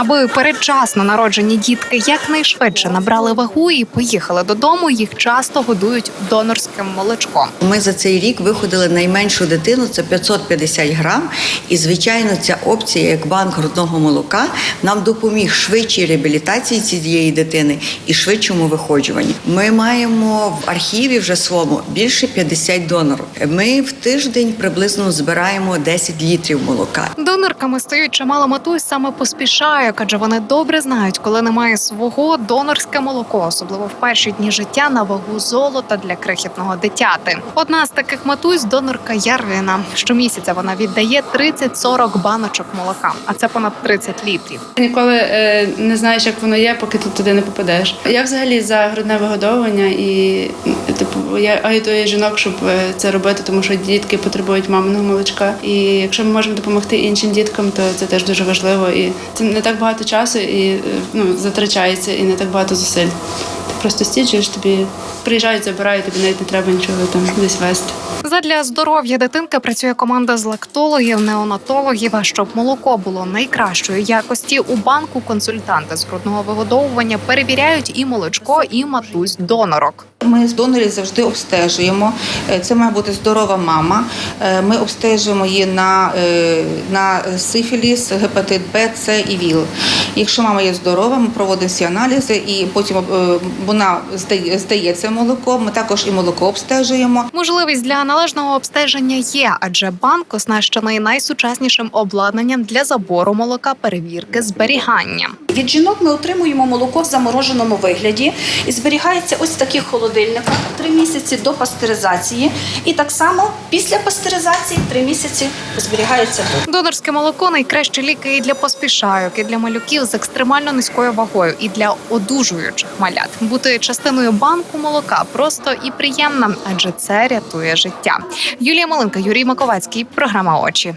Аби передчасно народжені дітки якнайшвидше набрали вагу і поїхали додому, їх часто годують донорським молочком. Ми за цей рік виходили найменшу дитину, це 550 грам. І звичайно, ця опція, як банк грудного молока, нам допоміг швидшій реабілітації цієї дитини і швидшому виходжуванні. Ми маємо в архіві вже своєму більше 50 донорів. Ми в тиждень приблизно збираємо 10 літрів молока. Донорками стають чимало матусь саме поспішає, адже вони добре знають, коли немає свого донорське молоко, особливо в перші дні життя на вагу золота для крихітного дитяти. Одна з таких матусь донорка Ярина. Щомісяця вона віддає 30-40 баночок молока, а це понад 30 літрів. Ніколи е, не знаєш, як воно є, поки ти туди не попадеш. Я взагалі за грудне вигодовування і я агітую жінок, щоб е, це робити, тому що дітки потребують маминого молочка. І якщо ми можемо допомогти іншим діткам, то це теж дуже важливо. І це не так багато часу і е, ну затрачається, і не так багато зусиль. Просто стіджуєш, тобі приїжджають, забирають, тобі навіть не треба нічого там десь вести. Задля здоров'я дитинки працює команда з лактологів, неонатологів. А щоб молоко було найкращої якості, у банку консультанти з грудного вигодовування перевіряють і молочко, і матусь донорок. Ми з донорів завжди обстежуємо. Е, Це має бути здорова мама. Е, Ми обстежуємо її на, е, на сифіліс, гепатит Б, С і ВІЛ. Якщо мама є здорова, ми проводимо всі аналізи і потім вона здається здає молоко. Ми також і молоко обстежуємо. Можливість для належного обстеження є, адже банк оснащений найсучаснішим обладнанням для забору молока, перевірки, зберігання. Від жінок ми отримуємо молоко в замороженому вигляді і зберігається ось в таких холодильниках три місяці до пастеризації. І так само після пастеризації три місяці зберігається. Донорське молоко найкращі ліки і для поспішайок, і для малюків з екстремально низькою вагою, і для одужуючих малят. Бути частиною банку молока просто і приємно, адже це рятує життя. Юлія Малинка, Юрій Маковецький, програма очі.